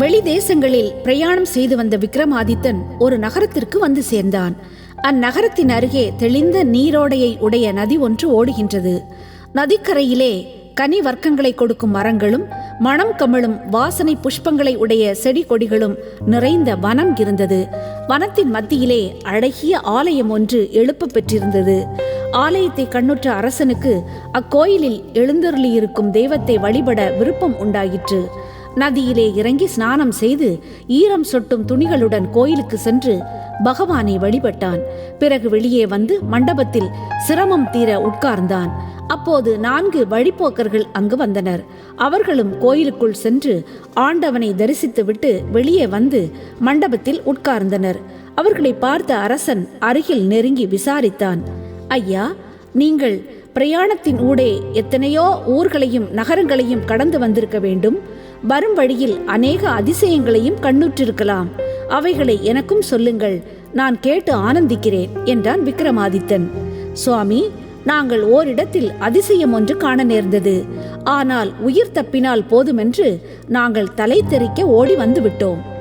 வெளி தேசங்களில் பிரயாணம் செய்து வந்த விக்ரமாதித்தன் ஒரு நகரத்திற்கு வந்து சேர்ந்தான். அந்நகரத்தின் அருகே தெளிந்த நீரோடையை உடைய நதி ஒன்று ஓடுகின்றது. நதிக்கரையிலே கனி வர்க்கங்களை கொடுக்கும் மரங்களும் மணம் கமழும் வாசனை புஷ்பங்களை உடைய செடி கொடிகளும் நிறைந்த வனம் இருந்தது. வனத்தின் மத்தியிலே அழகிய ஆலயம் ஒன்று எழுப்ப பெற்றிருந்தது. ஆலயத்தை கண்ணுற்ற அரசனுக்கு அக்கோயிலில் எழுந்தருளியிருக்கும் தெய்வத்தை வழிபட விருப்பம் உண்டாயிற்று. நதியிலே இறங்கி ஸ்நானம் செய்து ஈரம் சொட்டும் துணிகளுடன் கோயிலுக்கு சென்று பகவானை வழிபட்டான். பிறகு வெளியே வந்து மண்டபத்தில் சிரமம் தீர உட்கார்ந்தான். அப்போது நான்கு வழிப்போக்கர்கள் அங்கு வந்தனர். அவர்களும் கோயிலுக்குள் சென்று ஆண்டவனை தரிசித்துவிட்டு வெளியே வந்து மண்டபத்தில் உட்கார்ந்தனர். அவர்களை பார்த்த அரசன் அருகில் நெருங்கி விசாரித்தான். ஐயா நீங்கள் பிரயாணத்தின் ஊடே எத்தனையோ ஊர்களையும் நகரங்களையும் கடந்து வந்திருக்க வேண்டும். வரும் வழியில் அநேக அதிசயங்களையும் கண்ணுற்றிருக்கலாம். அவைகளை எனக்கும் சொல்லுங்கள். நான் கேட்டு ஆனந்திக்கிறேன் என்றான் விக்ரமாதித்தன். சுவாமி நாங்கள் ஓரிடத்தில் அதிசயம் ஒன்று காண நேர்ந்தது. ஆனால் உயிர் தப்பினால் போதுமென்று நாங்கள் தலை தெறிக்க ஓடி வந்து விட்டோம்